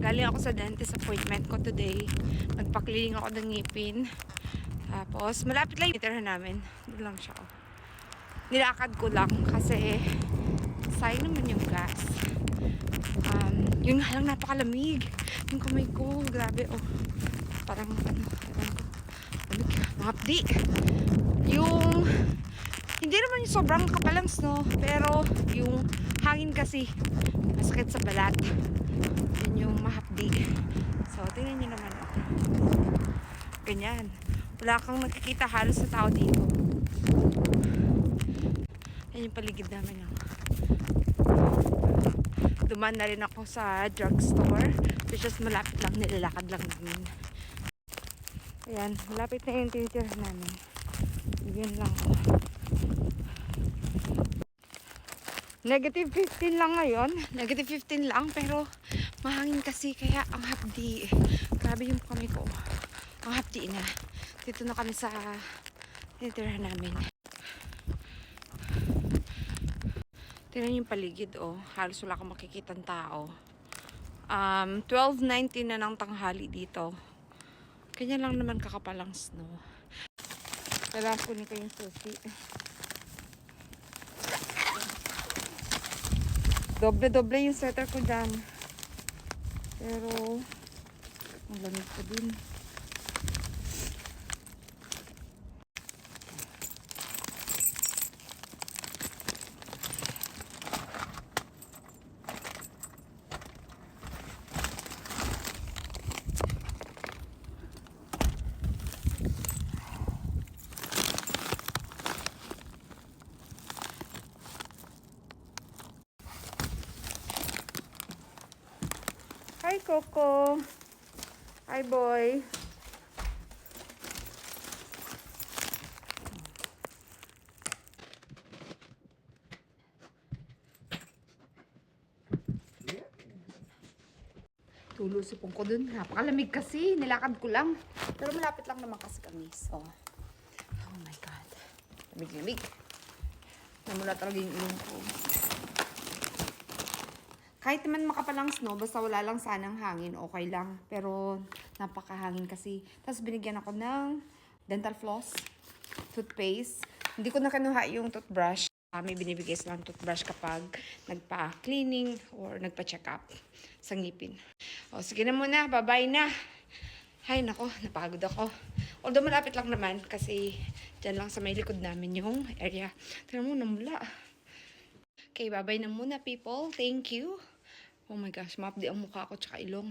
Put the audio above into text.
Galing ako sa dentist appointment ko today. Nagpa-cleaning ako ng ngipin. Tapos, malapit lang yung tirahan namin. Doon lang siya. oh. Nilakad ko lang kasi sayang naman yung gas. Um, yun nga lang napakalamig. Yung kamay ko, grabe oh. Parang ano, ko. Lamig, mahapdi. Yung hindi naman yung sobrang kapal ng snow, pero yung hangin kasi masakit sa balat. Yun yung mahapdi. So, tingnan nyo naman oh. Ganyan. Wala kang nakikita halos sa tao dito. Yan yung paligid namin oh. Duman na rin ako sa drugstore. Which is malapit lang, nilalakad lang namin. Ayan, malapit na yung tinitirahan namin. Yun lang. Negative 15 lang ngayon. Negative 15 lang pero mahangin kasi kaya ang hapdi. Grabe yung kamay ko. Ang hapdi na. Dito na kami sa tinitirahan namin. Tingnan yung paligid oh. Halos wala kang makikitang tao. Um, 12.19 na ng tanghali dito. Kanya lang naman kakapalang snow. Kailangan kunin ko yung. Doble-doble yung sweater ko dyan. Pero, ang lamig ko din. Hi, Coco. Hi, boy. Tulusipon ko dun. Napakalamig kasi. Nilakad ko lang. Pero malapit lang naman kasi kami. So, oh my God. Lamig-lamig. Namula talaga yung ilong ko. Kahit naman makapalang snow, basta wala lang sanang hangin, okay lang. Pero napakahangin kasi. Tapos binigyan ako ng dental floss, toothpaste. Hindi ko na yung toothbrush. Uh, may binibigay silang toothbrush kapag nagpa-cleaning or nagpa-check up sa ngipin. O, sige na muna. Bye-bye na. Ay, nako. Napagod ako. Although malapit lang naman kasi dyan lang sa may likod namin yung area. Tignan mo, namula. Okay, bye-bye na muna, people. Thank you. Oh my gosh, mapdi ang mukha ko tsaka ilong.